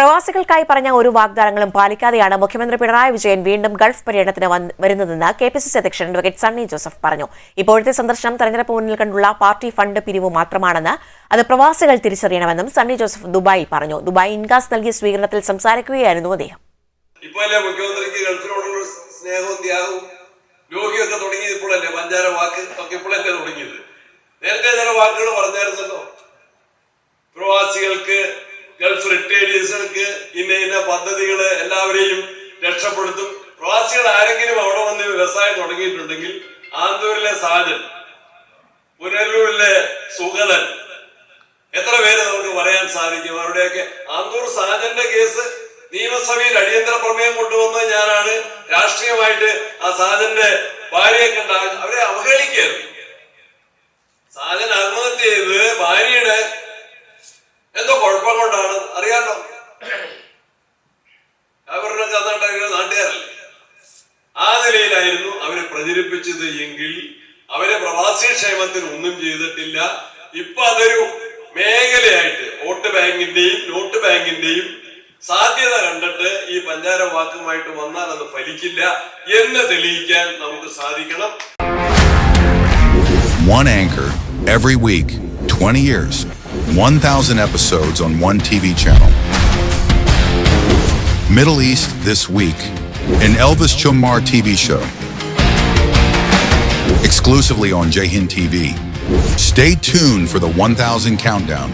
പ്രവാസികൾക്കായി പറഞ്ഞ ഒരു വാഗ്ദാനങ്ങളും പാലിക്കാതെയാണ് മുഖ്യമന്ത്രി പിണറായി വിജയൻ വീണ്ടും ഗൾഫ് പര്യടനത്തിന് വരുന്നതെന്ന് കെ പി സി സി അധ്യക്ഷൻ അഡ്വക്കേറ്റ് സണ്ണി ജോസഫ് പറഞ്ഞു. ഇപ്പോഴത്തെ സന്ദർശനം തെരഞ്ഞെടുപ്പ് മുന്നിൽ കണ്ടുള്ള പാർട്ടി ഫണ്ട് പിരിവ് മാത്രമാണെന്ന് അത് പ്രവാസികൾ തിരിച്ചറിയണമെന്നും സണ്ണി ജോസഫ് ദുബായിൽ പറഞ്ഞു. ദുബായ് ഇൻകാസ് നൽകിയ സ്വീകരണത്തിൽ സംസാരിക്കുകയായിരുന്നു അദ്ദേഹം. വാക്ക് ഒക്കെ നേരത്തെ വാക്കുകൾ പ്രവാസികൾക്ക് ഗൾഫ് റിട്ടേഴ്സുകൾക്ക് ഇന്ന ഇന്ന പദ്ധതികൾ എല്ലാവരെയും രക്ഷപ്പെടുത്തും. പ്രവാസികൾ ആരെങ്കിലും അവിടെ വന്ന് വ്യവസായം തുടങ്ങിയിട്ടുണ്ടെങ്കിൽ ആന്തൂരിലെ സാജൻ പുനലൂരിലെ സുഗതൻ എത്ര പേര് നമുക്ക് പറയാൻ സാധിക്കും? അവരുടെയൊക്കെ ആന്തൂർ സാജന്റെ കേസ് നിയമസഭയിൽ അടിയന്തര പ്രമേയം കൊണ്ടുവന്നത് ഞാനാണ്. രാഷ്ട്രീയമായിട്ട് ആ സാജന്റെ ഭാര്യയെ കണ്ട അവരെ അവഹേളിക്കരുത് സാജൻ ആത്മഹത്യ ചെയ്ത് ഭാര്യയുടെ എന്തോ അവരുടെ കഥാട്ടകരുടെ നാട്ടുകാരല്ലേ? ആ നിലയിലായിരുന്നു അവരെ പ്രചരിപ്പിച്ചത് എങ്കിൽ അവരെ പ്രവാസി ക്ഷേമത്തിന് ഒന്നും ചെയ്തിട്ടില്ല. ഇപ്പൊ അതൊരു മേഖലയായിട്ട് വോട്ട് ബാങ്കിന്റെയും നോട്ട് ബാങ്കിന്റെയും സാധ്യത കണ്ടിട്ട് ഈ പഞ്ചാര വാക്കുമായിട്ട് വന്നാൽ അത് ഫലിക്കില്ല എന്ന് തെളിയിക്കാൻ നമുക്ക് സാധിക്കണം. One anchor every week, 20 years, 1,000 episodes on one TV channel. Middle East This Week, an Elvis Chumar TV show. Exclusively on Jahin TV. Stay tuned for the 1,000 countdown